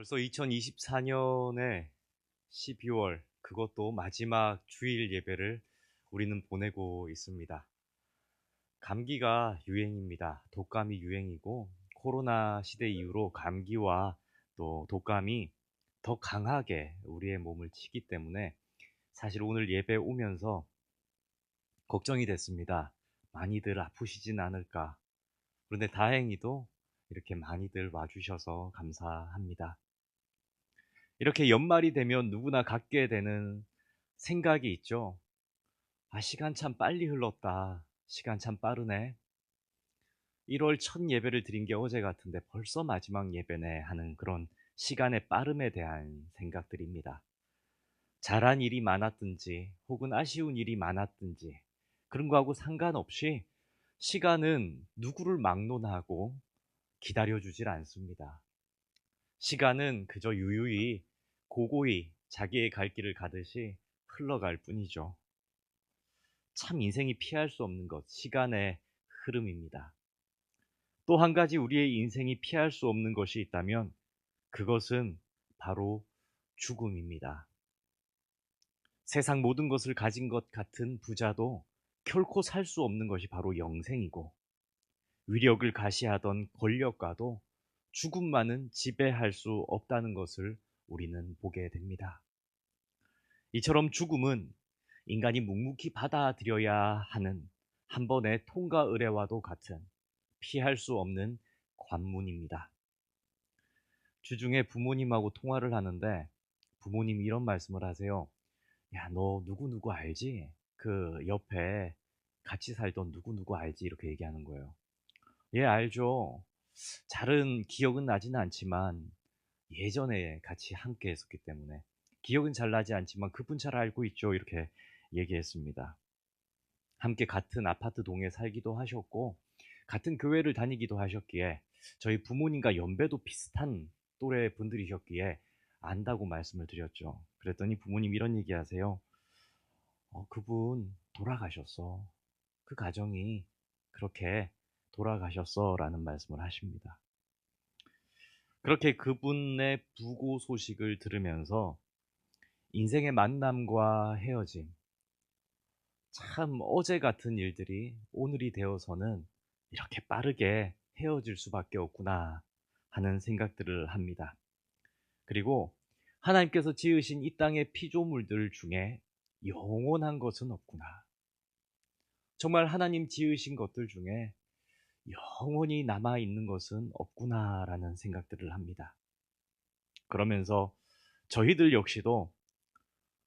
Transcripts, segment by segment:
벌써 2024년의 12월 그것도 마지막 주일 예배를 우리는 보내고 있습니다. 감기가 유행입니다. 독감이 유행이고 코로나 시대 이후로 감기와 또 독감이 더 강하게 우리의 몸을 치기 때문에 사실 오늘 예배 오면서 걱정이 됐습니다. 많이들 아프시진 않을까. 그런데 다행히도 이렇게 많이들 와주셔서 감사합니다. 이렇게 연말이 되면 누구나 갖게 되는 생각이 있죠. 아, 시간 참 빨리 흘렀다. 시간 참 빠르네. 1월 첫 예배를 드린 게 어제 같은데 벌써 마지막 예배네 하는 그런 시간의 빠름에 대한 생각들입니다. 잘한 일이 많았든지 혹은 아쉬운 일이 많았든지 그런 거하고 상관없이 시간은 누구를 막론하고 기다려주질 않습니다. 시간은 그저 유유히 고고히 자기의 갈 길을 가듯이 흘러갈 뿐이죠. 참 인생이 피할 수 없는 것, 시간의 흐름입니다. 또 한 가지 우리의 인생이 피할 수 없는 것이 있다면 그것은 바로 죽음입니다. 세상 모든 것을 가진 것 같은 부자도 결코 살 수 없는 것이 바로 영생이고 위력을 가시하던 권력과도 죽음만은 지배할 수 없다는 것을 우리는 보게 됩니다. 이처럼 죽음은 인간이 묵묵히 받아들여야 하는 한 번의 통과 의례와도 같은 피할 수 없는 관문입니다. 주중에 부모님하고 통화를 하는데 부모님이 이런 말씀을 하세요. 야, 너 누구누구 알지? 그 옆에 같이 살던 누구누구 알지? 이렇게 얘기하는 거예요. 예, 알죠. 잘은 기억은 나지는 않지만 예전에 같이 함께 했었기 때문에 기억은 잘 나지 않지만 그분 잘 알고 있죠. 이렇게 얘기했습니다. 함께 같은 아파트 동에 살기도 하셨고 같은 교회를 다니기도 하셨기에 저희 부모님과 연배도 비슷한 또래 분들이셨기에 안다고 말씀을 드렸죠. 그랬더니 부모님 이런 얘기 하세요. 어, 그분 돌아가셨어. 그 가정이 그렇게 돌아가셨어. 라는 말씀을 하십니다. 그렇게 그분의 부고 소식을 들으면서 인생의 만남과 헤어짐, 참 어제 같은 일들이 오늘이 되어서는 이렇게 빠르게 헤어질 수밖에 없구나 하는 생각들을 합니다. 그리고 하나님께서 지으신 이 땅의 피조물들 중에 영원한 것은 없구나. 정말 하나님 지으신 것들 중에 영원히 남아 있는 것은 없구나라는 생각들을 합니다. 그러면서 저희들 역시도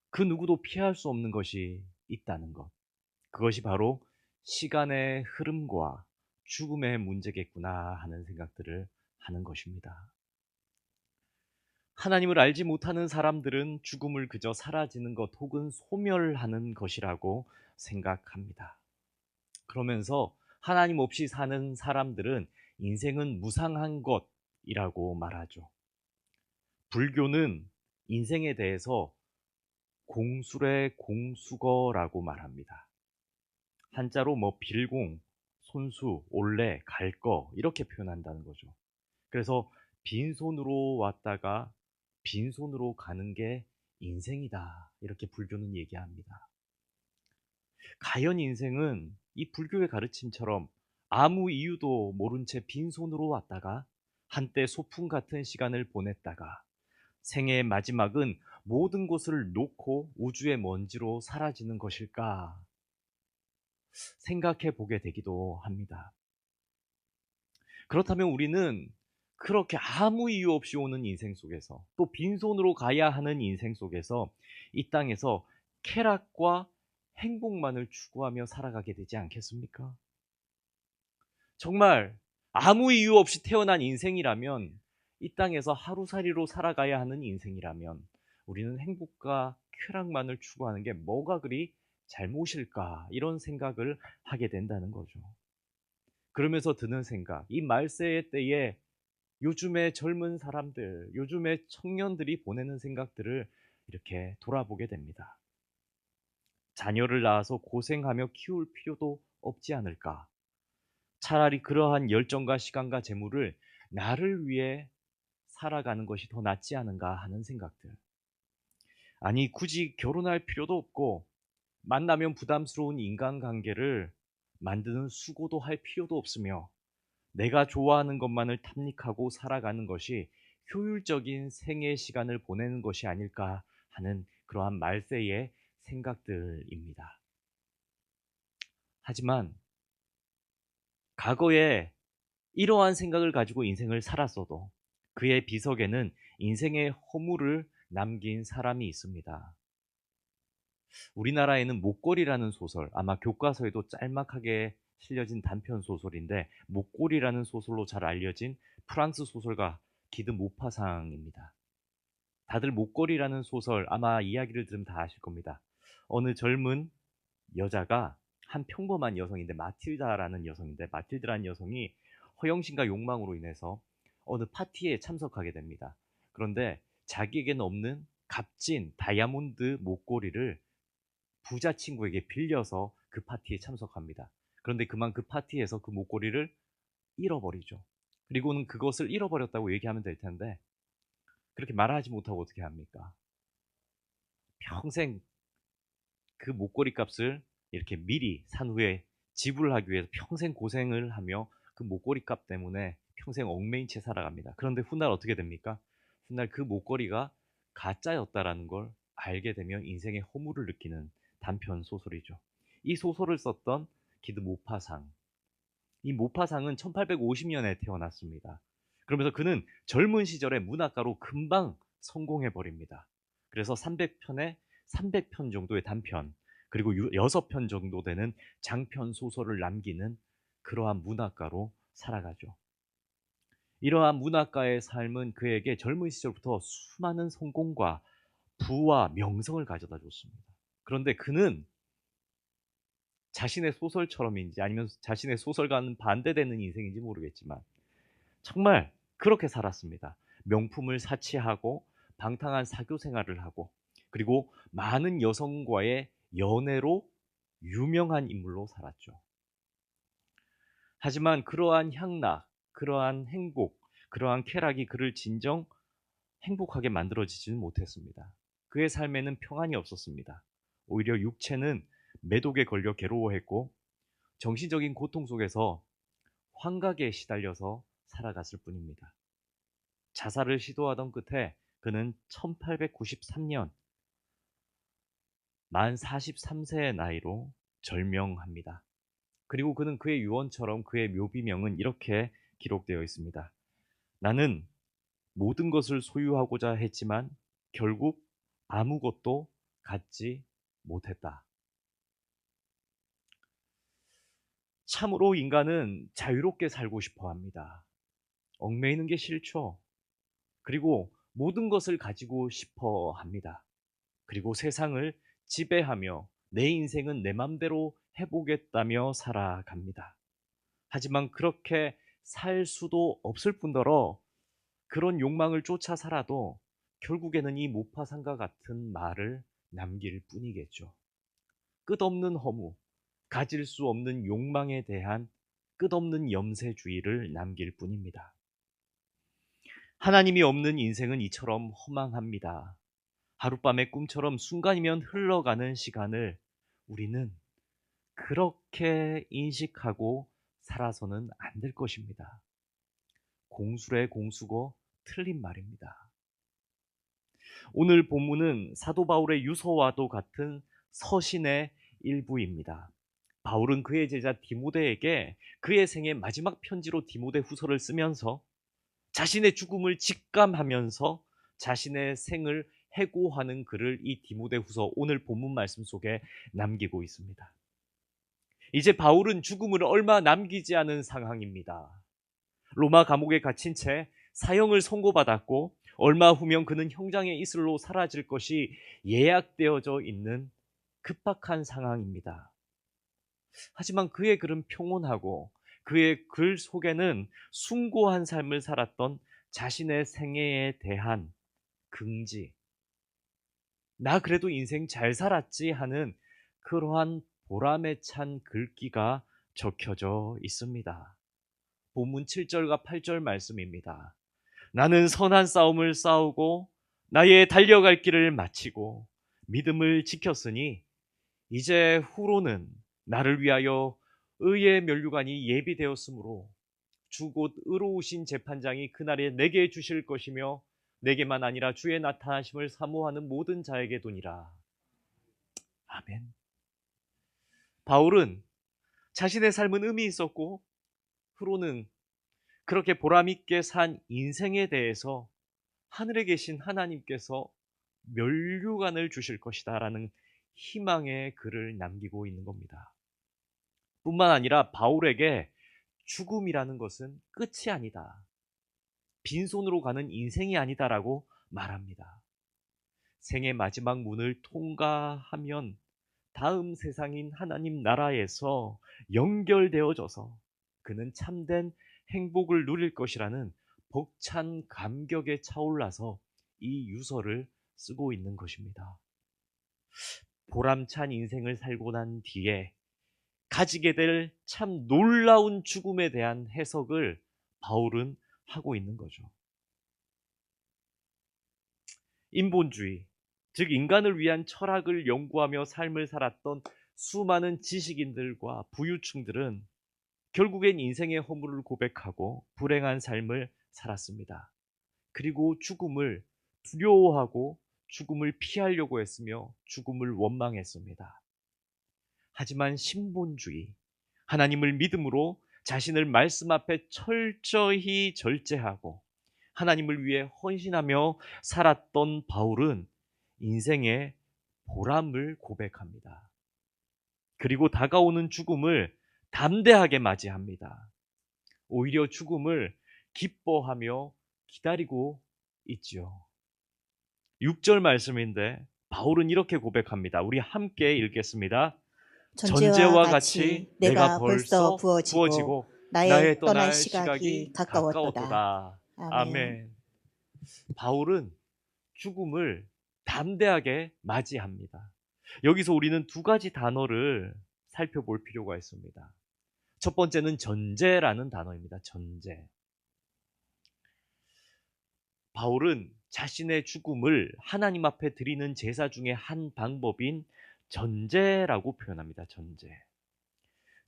그 누구도 피할 수 없는 것이 있다는 것. 그것이 바로 시간의 흐름과 죽음의 문제겠구나 하는 생각들을 하는 것입니다. 하나님을 알지 못하는 사람들은 죽음을 그저 사라지는 것 혹은 소멸하는 것이라고 생각합니다. 그러면서 하나님 없이 사는 사람들은 인생은 무상한 것이라고 말하죠. 불교는 인생에 대해서 공술의 공수거라고 말합니다. 한자로 뭐 빌공, 손수, 올래, 갈거 이렇게 표현한다는 거죠. 그래서 빈손으로 왔다가 빈손으로 가는 게 인생이다. 이렇게 불교는 얘기합니다. 가연 인생은 이 불교의 가르침처럼 아무 이유도 모른 채 빈손으로 왔다가 한때 소풍 같은 시간을 보냈다가 생애의 마지막은 모든 것을 놓고 우주의 먼지로 사라지는 것일까 생각해 보게 되기도 합니다. 그렇다면 우리는 그렇게 아무 이유 없이 오는 인생 속에서 또 빈손으로 가야 하는 인생 속에서 이 땅에서 쾌락과 행복만을 추구하며 살아가게 되지 않겠습니까? 정말 아무 이유 없이 태어난 인생이라면 이 땅에서 하루살이로 살아가야 하는 인생이라면 우리는 행복과 쾌락만을 추구하는 게 뭐가 그리 잘못일까 이런 생각을 하게 된다는 거죠. 그러면서 드는 생각, 이 말세의 때에 요즘의 젊은 사람들, 요즘의 청년들이 보내는 생각들을 이렇게 돌아보게 됩니다. 자녀를 낳아서 고생하며 키울 필요도 없지 않을까? 차라리 그러한 열정과 시간과 재물을 나를 위해 살아가는 것이 더 낫지 않은가 하는 생각들. 아니, 굳이 결혼할 필요도 없고, 만나면 부담스러운 인간관계를 만드는 수고도 할 필요도 없으며, 내가 좋아하는 것만을 탐닉하고 살아가는 것이 효율적인 생애 시간을 보내는 것이 아닐까 하는 그러한 말세의 생각들입니다. 하지만 과거에 이러한 생각을 가지고 인생을 살았어도 그의 비석에는 인생의 허물을 남긴 사람이 있습니다. 우리나라에는 목걸이라는 소설, 아마 교과서에도 짤막하게 실려진 단편 소설인데 목걸이라는 소설로 잘 알려진 프랑스 소설가 기드 모파상입니다. 다들 목걸이라는 소설 아마 이야기를 들으면 다 아실 겁니다. 어느 젊은 여자가 한 평범한 여성인데 마틸다라는 여성인데 마틸드라는 여성이 허영심과 욕망으로 인해서 어느 파티에 참석하게 됩니다. 그런데 자기에게는 없는 값진 다이아몬드 목걸이를 부자 친구에게 빌려서 그 파티에 참석합니다. 그런데 그만 그 파티에서 그 목걸이를 잃어버리죠. 그리고는 그것을 잃어버렸다고 얘기하면 될 텐데 그렇게 말하지 못하고 어떻게 합니까? 평생 그 목걸이 값을 이렇게 미리 산 후에 지불하기 위해서 평생 고생을 하며 그 목걸이 값 때문에 평생 얽매인 채 살아갑니다. 그런데 훗날 어떻게 됩니까? 훗날 그 목걸이가 가짜였다라는 걸 알게 되면 인생의 허물을 느끼는 단편 소설이죠. 이 소설을 썼던 기드 모파상. 이 모파상은 1850년에 태어났습니다. 그러면서 그는 젊은 시절에 문학가로 금방 성공해 버립니다. 그래서 300편에 300편 정도의 단편, 그리고 6편 정도 되는 장편 소설을 남기는 그러한 문학가로 살아가죠. 이러한 문학가의 삶은 그에게 젊은 시절부터 수많은 성공과 부와 명성을 가져다 줬습니다. 그런데 그는 자신의 소설처럼인지 아니면 자신의 소설과는 반대되는 인생인지 모르겠지만 정말 그렇게 살았습니다. 명품을 사치하고 방탕한 사교 생활을 하고 그리고 많은 여성과의 연애로 유명한 인물로 살았죠. 하지만 그러한 향락, 그러한 행복, 그러한 쾌락이 그를 진정 행복하게 만들어지지는 못했습니다. 그의 삶에는 평안이 없었습니다. 오히려 육체는 매독에 걸려 괴로워했고 정신적인 고통 속에서 환각에 시달려서 살아갔을 뿐입니다. 자살을 시도하던 끝에 그는 1893년 만 43세의 나이로 절명합니다. 그리고 그는 그의 유언처럼 그의 묘비명은 이렇게 기록되어 있습니다. 나는 모든 것을 소유하고자 했지만 결국 아무것도 갖지 못했다. 참으로 인간은 자유롭게 살고 싶어 합니다. 얽매이는 게 싫죠. 그리고 모든 것을 가지고 싶어 합니다. 그리고 세상을 지배하며 내 인생은 내 맘대로 해보겠다며 살아갑니다. 하지만 그렇게 살 수도 없을 뿐더러 그런 욕망을 쫓아 살아도 결국에는 이 모파상과 같은 말을 남길 뿐이겠죠. 끝없는 허무, 가질 수 없는 욕망에 대한 끝없는 염세주의를 남길 뿐입니다. 하나님이 없는 인생은 이처럼 허망합니다. 하룻밤의 꿈처럼 순간이면 흘러가는 시간을 우리는 그렇게 인식하고 살아서는 안 될 것입니다. 공수의 공수고 틀린 말입니다. 오늘 본문은 사도 바울의 유서와도 같은 서신의 일부입니다. 바울은 그의 제자 디모데에게 그의 생의 마지막 편지로 디모데 후서를 쓰면서 자신의 죽음을 직감하면서 자신의 생을 해고하는 글을 이 디모데후서 오늘 본문 말씀 속에 남기고 있습니다. 이제 바울은 죽음을 얼마 남기지 않은 상황입니다. 로마 감옥에 갇힌 채 사형을 선고받았고 얼마 후면 그는 형장의 이슬로 사라질 것이 예약되어져 있는 급박한 상황입니다. 하지만 그의 글은 평온하고 그의 글 속에는 숭고한 삶을 살았던 자신의 생애에 대한 긍지, 나 그래도 인생 잘 살았지 하는 그러한 보람에 찬 글귀가 적혀져 있습니다. 본문 7절과 8절 말씀입니다. 나는 선한 싸움을 싸우고 나의 달려갈 길을 마치고 믿음을 지켰으니 이제 후로는 나를 위하여 의의 면류관이 예비되었으므로 주 곧 의로우신 재판장이 그날에 내게 주실 것이며 내게만 아니라 주의 나타나심을 사모하는 모든 자에게 도니라. 아멘. 바울은 자신의 삶은 의미 있었고 후로는 그렇게 보람 있게 산 인생에 대해서 하늘에 계신 하나님께서 면류관을 주실 것이다 라는 희망의 글을 남기고 있는 겁니다. 뿐만 아니라 바울에게 죽음이라는 것은 끝이 아니다. 빈손으로 가는 인생이 아니다라고 말합니다. 생의 마지막 문을 통과하면 다음 세상인 하나님 나라에서 연결되어져서 그는 참된 행복을 누릴 것이라는 벅찬 감격에 차올라서 이 유서를 쓰고 있는 것입니다. 보람찬 인생을 살고 난 뒤에 가지게 될 참 놀라운 죽음에 대한 해석을 바울은 하고 있는 거죠. 인본주의, 즉 인간을 위한 철학을 연구하며 삶을 살았던 수많은 지식인들과 부유층들은 결국엔 인생의 허물을 고백하고 불행한 삶을 살았습니다. 그리고 죽음을 두려워하고 죽음을 피하려고 했으며 죽음을 원망했습니다. 하지만 신본주의, 하나님을 믿음으로 자신을 말씀 앞에 철저히 절제하고 하나님을 위해 헌신하며 살았던 바울은 인생의 보람을 고백합니다. 그리고 다가오는 죽음을 담대하게 맞이합니다. 오히려 죽음을 기뻐하며 기다리고 있지요. 6절 말씀인데 바울은 이렇게 고백합니다. 우리 함께 읽겠습니다. 전제와 같이 내가 벌써 부어지고, 나의 떠날 시각이 가까웠도다. 아멘. 바울은 죽음을 담대하게 맞이합니다. 여기서 우리는 두 가지 단어를 살펴볼 필요가 있습니다. 첫 번째는 전제라는 단어입니다. 전제. 바울은 자신의 죽음을 하나님 앞에 드리는 제사 중에 한 방법인 전제라고 표현합니다. 전제.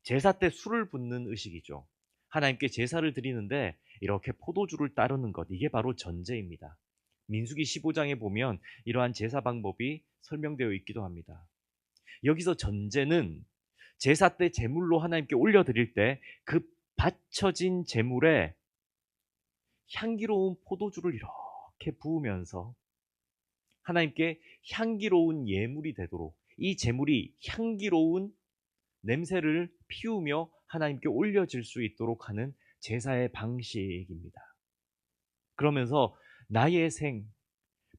제사 때 술을 붓는 의식이죠. 하나님께 제사를 드리는데 이렇게 포도주를 따르는 것 이게 바로 전제입니다. 민수기 15장에 보면 이러한 제사 방법이 설명되어 있기도 합니다. 여기서 전제는 제사 때 제물로 하나님께 올려 드릴 때그 바쳐진 제물에 향기로운 포도주를 이렇게 부으면서 하나님께 향기로운 예물이 되도록 이 제물이 향기로운 냄새를 피우며 하나님께 올려질 수 있도록 하는 제사의 방식입니다. 그러면서 나의 생,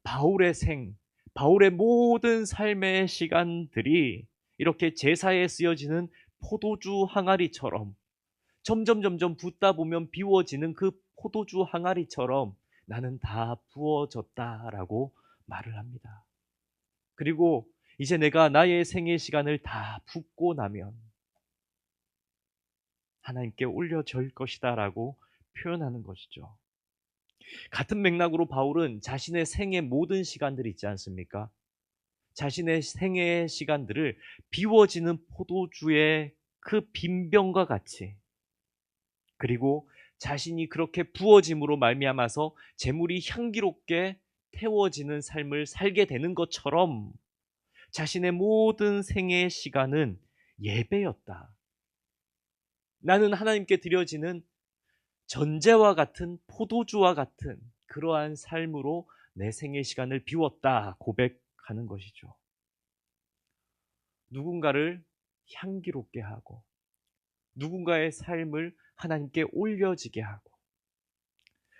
바울의 생, 바울의 모든 삶의 시간들이 이렇게 제사에 쓰여지는 포도주 항아리처럼 점점 점점 붓다 보면 비워지는 그 포도주 항아리처럼 나는 다 부어졌다라고 말을 합니다. 그리고 이제 내가 나의 생애 시간을 다 붓고 나면 하나님께 올려질 것이다라고 표현하는 것이죠. 같은 맥락으로 바울은 자신의 생의 모든 시간들이 있지 않습니까? 자신의 생애의 시간들을 비워지는 포도주의 그 빈병과 같이 그리고 자신이 그렇게 부어짐으로 말미암아서 재물이 향기롭게 태워지는 삶을 살게 되는 것처럼 자신의 모든 생애의 시간은 예배였다. 나는 하나님께 드려지는 전제와 같은 포도주와 같은 그러한 삶으로 내 생의 시간을 비웠다 고백하는 것이죠. 누군가를 향기롭게 하고 누군가의 삶을 하나님께 올려지게 하고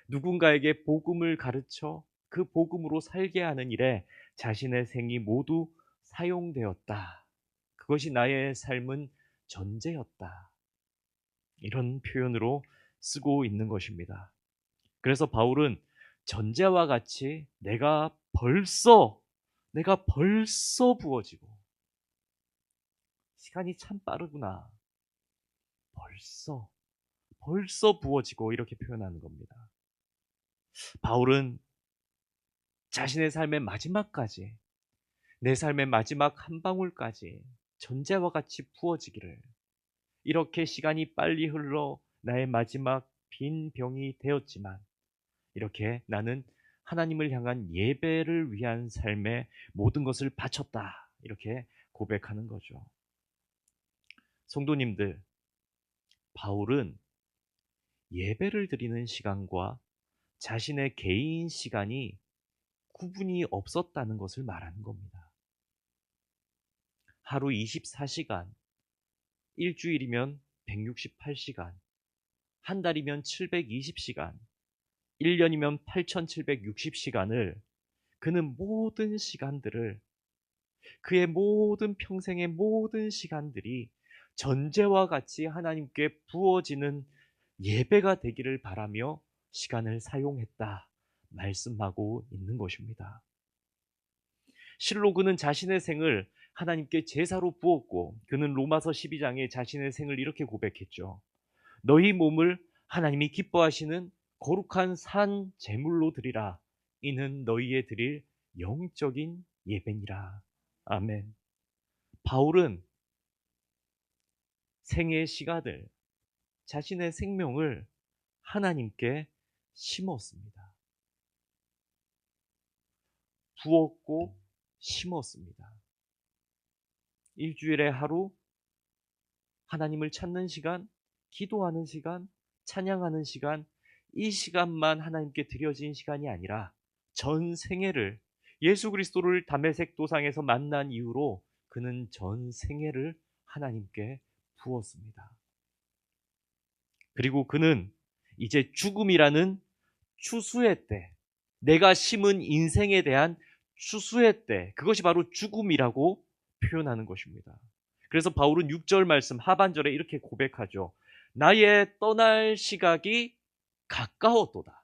누군가에게 복음을 가르쳐 그 복음으로 살게 하는 일에 자신의 생이 모두 사용되었다. 그것이 나의 삶은 전제였다. 이런 표현으로 쓰고 있는 것입니다. 그래서 바울은 전제와 같이 내가 벌써, 내가 벌써 부어지고, 시간이 참 빠르구나. 벌써, 벌써 부어지고 이렇게 표현하는 겁니다. 바울은 자신의 삶의 마지막까지 내 삶의 마지막 한 방울까지 전제와 같이 부어지기를 이렇게 시간이 빨리 흘러 나의 마지막 빈 병이 되었지만 이렇게 나는 하나님을 향한 예배를 위한 삶에 모든 것을 바쳤다. 이렇게 고백하는 거죠. 성도님들, 바울은 예배를 드리는 시간과 자신의 개인 시간이 구분이 없었다는 것을 말하는 겁니다. 하루 24시간, 일주일이면 168시간, 한 달이면 720시간, 1년이면 8760시간을 그는 모든 시간들을 그의 모든 평생의 모든 시간들이 전제와 같이 하나님께 부어지는 예배가 되기를 바라며 시간을 사용했다 말씀하고 있는 것입니다. 실로 그는 자신의 생을 하나님께 제사로 부었고 그는 로마서 12장에 자신의 생을 이렇게 고백했죠. 너희 몸을 하나님이 기뻐하시는 거룩한 산 제물로 드리라. 이는 너희의 드릴 영적인 예배니라. 아멘. 바울은 생의 시간을 자신의 생명을 하나님께 심었습니다. 부었고 심었습니다. 일주일에 하루 하나님을 찾는 시간, 기도하는 시간, 찬양하는 시간, 이 시간만 하나님께 드려진 시간이 아니라 전 생애를 예수 그리스도를 담에색 도상에서 만난 이후로 그는 전 생애를 하나님께 부었습니다. 그리고 그는 이제 죽음이라는 추수의 때, 내가 심은 인생에 대한 추수의 때, 그것이 바로 죽음이라고 표현하는 것입니다. 그래서 바울은 6절 말씀 하반절에 이렇게 고백하죠. 나의 떠날 시각이 가까웠도다.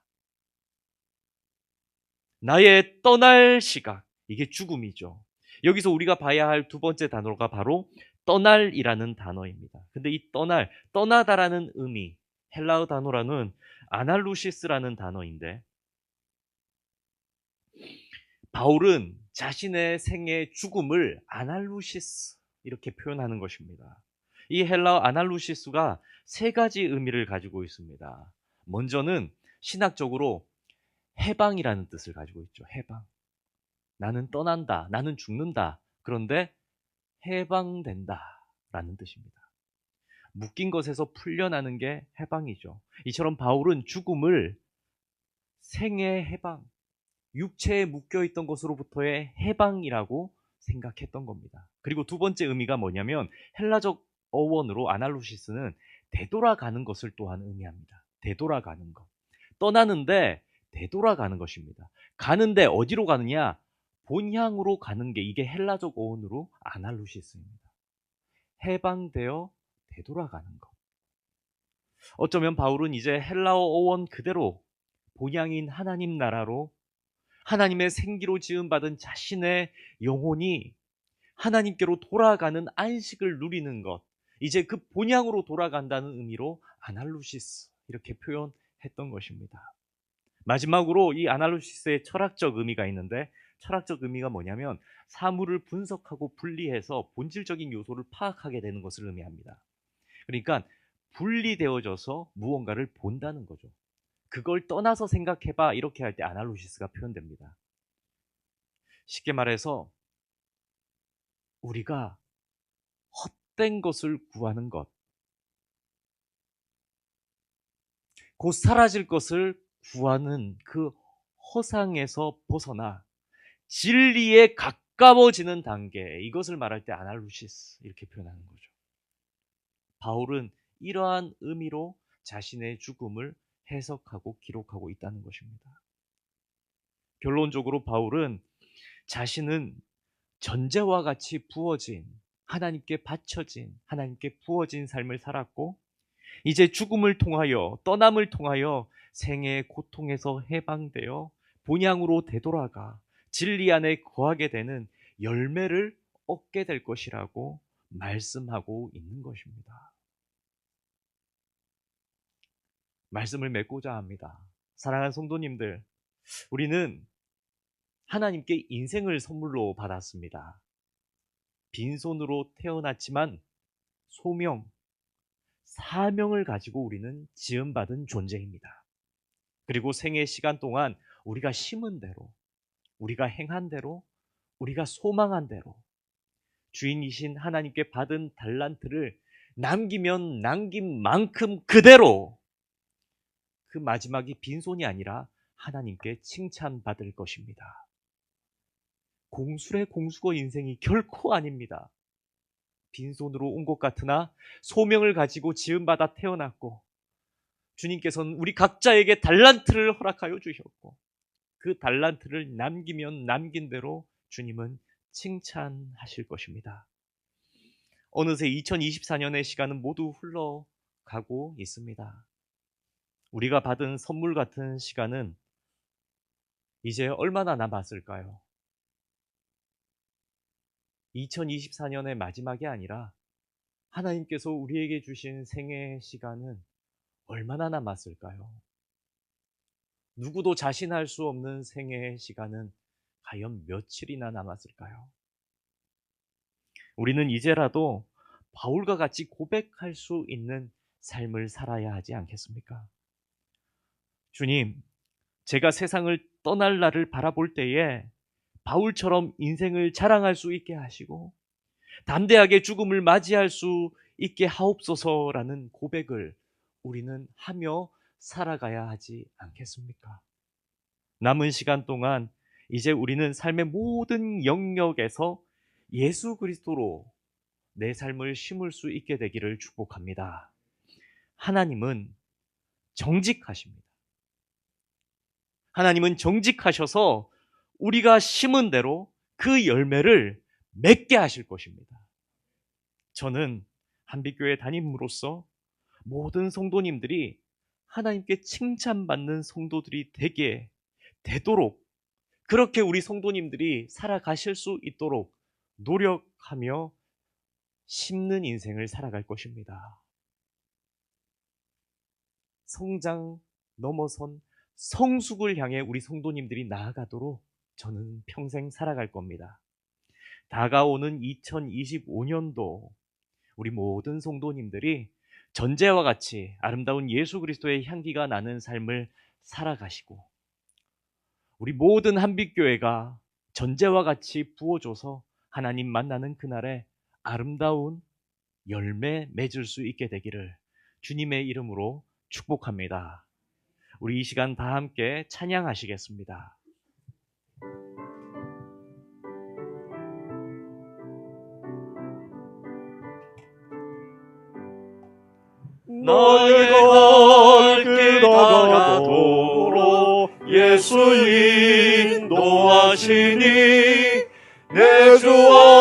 나의 떠날 시각. 이게 죽음이죠. 여기서 우리가 봐야 할 두 번째 단어가 바로 떠날이라는 단어입니다. 근데 이 떠날, 떠나다라는 의미, 헬라어 단어라는 아날루시스라는 단어인데, 바울은 자신의 생의 죽음을 아날루시스, 이렇게 표현하는 것입니다. 이 헬라어 아날루시스가 세 가지 의미를 가지고 있습니다. 먼저는 신학적으로 해방이라는 뜻을 가지고 있죠. 해방. 나는 떠난다. 나는 죽는다. 그런데 해방된다. 라는 뜻입니다. 묶인 것에서 풀려나는 게 해방이죠. 이처럼 바울은 죽음을 생의 해방, 육체에 묶여 있던 것으로부터의 해방이라고 생각했던 겁니다. 그리고 두 번째 의미가 뭐냐면 헬라적 어원으로 아날루시스는 되돌아가는 것을 또한 의미합니다. 되돌아가는 것. 떠나는데 되돌아가는 것입니다. 가는데 어디로 가느냐? 본향으로 가는 게 이게 헬라적 어원으로 아날루시스입니다. 해방되어 되돌아가는 것. 어쩌면 바울은 이제 헬라어 어원 그대로 본향인 하나님 나라로 하나님의 생기로 지음받은 자신의 영혼이 하나님께로 돌아가는 안식을 누리는 것. 이제 그 본향으로 돌아간다는 의미로 아날루시스 이렇게 표현했던 것입니다. 마지막으로 이 아날루시스의 철학적 의미가 있는데 철학적 의미가 뭐냐면 사물을 분석하고 분리해서 본질적인 요소를 파악하게 되는 것을 의미합니다. 그러니까 분리되어져서 무언가를 본다는 거죠. 그걸 떠나서 생각해봐 이렇게 할 때 아날루시스가 표현됩니다. 쉽게 말해서 우리가 헛된 것을 구하는 것, 곧 사라질 것을 구하는 그 허상에서 벗어나 진리에 가까워지는 단계, 이것을 말할 때 아날루시스 이렇게 표현하는 거죠. 바울은 이러한 의미로 자신의 죽음을 해석하고 기록하고 있다는 것입니다. 결론적으로 바울은 자신은 전제와 같이 부어진 하나님께 바쳐진 하나님께 부어진 삶을 살았고 이제 죽음을 통하여 떠남을 통하여 생의 고통에서 해방되어 본향으로 되돌아가 진리 안에 거하게 되는 열매를 얻게 될 것이라고 말씀하고 있는 것입니다. 말씀을 맺고자 합니다. 사랑하는 성도님들, 우리는 하나님께 인생을 선물로 받았습니다. 빈손으로 태어났지만 소명, 사명을 가지고 우리는 지음받은 존재입니다. 그리고 생애 시간 동안 우리가 심은 대로, 우리가 행한 대로, 우리가 소망한 대로 주인이신 하나님께 받은 달란트를 남기면 남긴 만큼 그대로 그 마지막이 빈손이 아니라 하나님께 칭찬받을 것입니다. 공술의 공수거 인생이 결코 아닙니다. 빈손으로 온 것 같으나 소명을 가지고 지음받아 태어났고 주님께서는 우리 각자에게 달란트를 허락하여 주셨고 그 달란트를 남기면 남긴 대로 주님은 칭찬하실 것입니다. 어느새 2024년의 시간은 모두 흘러가고 있습니다. 우리가 받은 선물 같은 시간은 이제 얼마나 남았을까요? 2024년의 마지막이 아니라 하나님께서 우리에게 주신 생애 시간은 얼마나 남았을까요? 누구도 자신할 수 없는 생애 시간은 과연 며칠이나 남았을까요? 우리는 이제라도 바울과 같이 고백할 수 있는 삶을 살아야 하지 않겠습니까? 주님, 제가 세상을 떠날 날을 바라볼 때에 바울처럼 인생을 자랑할 수 있게 하시고 담대하게 죽음을 맞이할 수 있게 하옵소서라는 고백을 우리는 하며 살아가야 하지 않겠습니까? 남은 시간 동안 이제 우리는 삶의 모든 영역에서 예수 그리스도로 내 삶을 심을 수 있게 되기를 축복합니다. 하나님은 정직하십니다. 하나님은 정직하셔서 우리가 심은 대로 그 열매를 맺게 하실 것입니다. 저는 한빛교회 담임으로서 모든 성도님들이 하나님께 칭찬받는 성도들이 되게 되도록 그렇게 우리 성도님들이 살아가실 수 있도록 노력하며 심는 인생을 살아갈 것입니다. 성장 넘어선 성숙을 향해 우리 성도님들이 나아가도록 저는 평생 살아갈 겁니다. 다가오는 2025년도 우리 모든 성도님들이 전제와 같이 아름다운 예수 그리스도의 향기가 나는 삶을 살아가시고 우리 모든 한빛교회가 전제와 같이 부어줘서 하나님 만나는 그날에 아름다운 열매 맺을 수 있게 되기를 주님의 이름으로 축복합니다. 우리 이 시간 다 함께 찬양하시겠습니다. 나의 갈길 다가도록 예수 인도하시니 내주안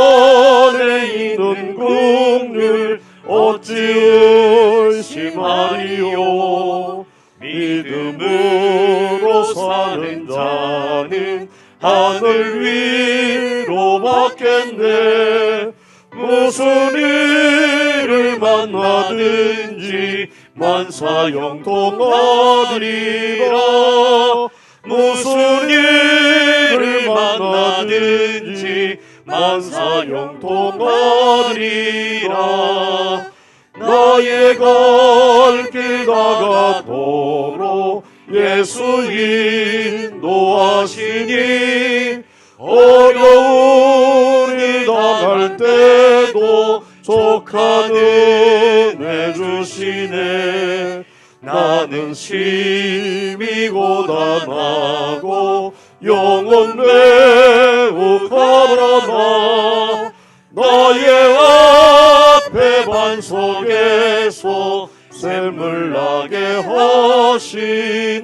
주시네 나는 심히 고단하고 영혼 매우 가라나 나의 앞에 반석에서 샘을 나게 하시네.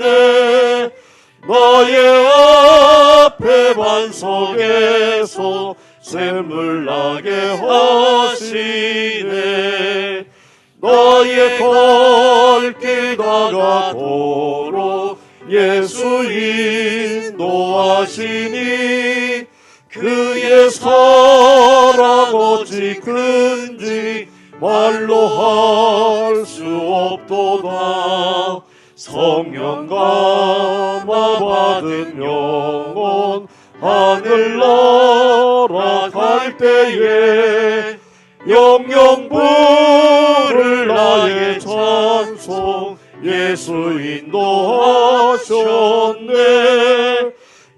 나의 앞에 반석에서 샘을 나게 하시네 나의 갈길 다가도록 예수 인도하시니 그의 사랑 어찌 큰지 말로 할 수 없도다. 성령 감화 받은 영혼 하늘나라 갈 때에 영영 부를 나의 찬송 예수 인도하셨네.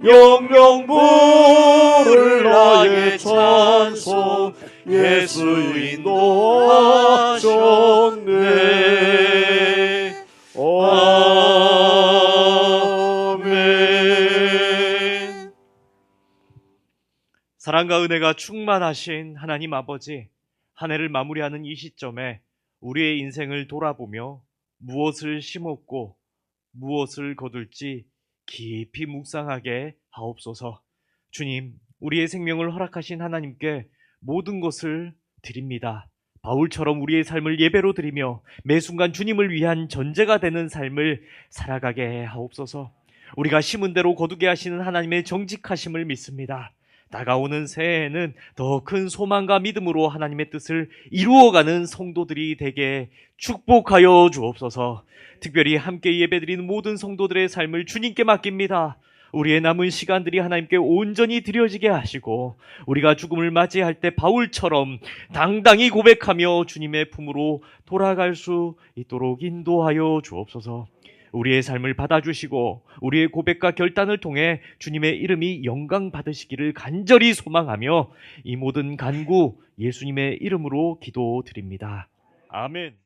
영영 부를 나의 찬송 예수 인도하셨네. 아멘. 사랑과 은혜가 충만하신 하나님 아버지, 한 해를 마무리하는 이 시점에 우리의 인생을 돌아보며 무엇을 심었고 무엇을 거둘지 깊이 묵상하게 하옵소서. 주님, 우리의 생명을 허락하신 하나님께 모든 것을 드립니다. 바울처럼 우리의 삶을 예배로 드리며 매 순간 주님을 위한 전제가 되는 삶을 살아가게 하옵소서. 우리가 심은 대로 거두게 하시는 하나님의 정직하심을 믿습니다. 다가오는 새해에는 더 큰 소망과 믿음으로 하나님의 뜻을 이루어가는 성도들이 되게 축복하여 주옵소서. 특별히 함께 예배드리는 모든 성도들의 삶을 주님께 맡깁니다. 우리의 남은 시간들이 하나님께 온전히 드려지게 하시고 우리가 죽음을 맞이할 때 바울처럼 당당히 고백하며 주님의 품으로 돌아갈 수 있도록 인도하여 주옵소서. 우리의 삶을 받아주시고 우리의 고백과 결단을 통해 주님의 이름이 영광 받으시기를 간절히 소망하며 이 모든 간구 예수님의 이름으로 기도드립니다. 아멘.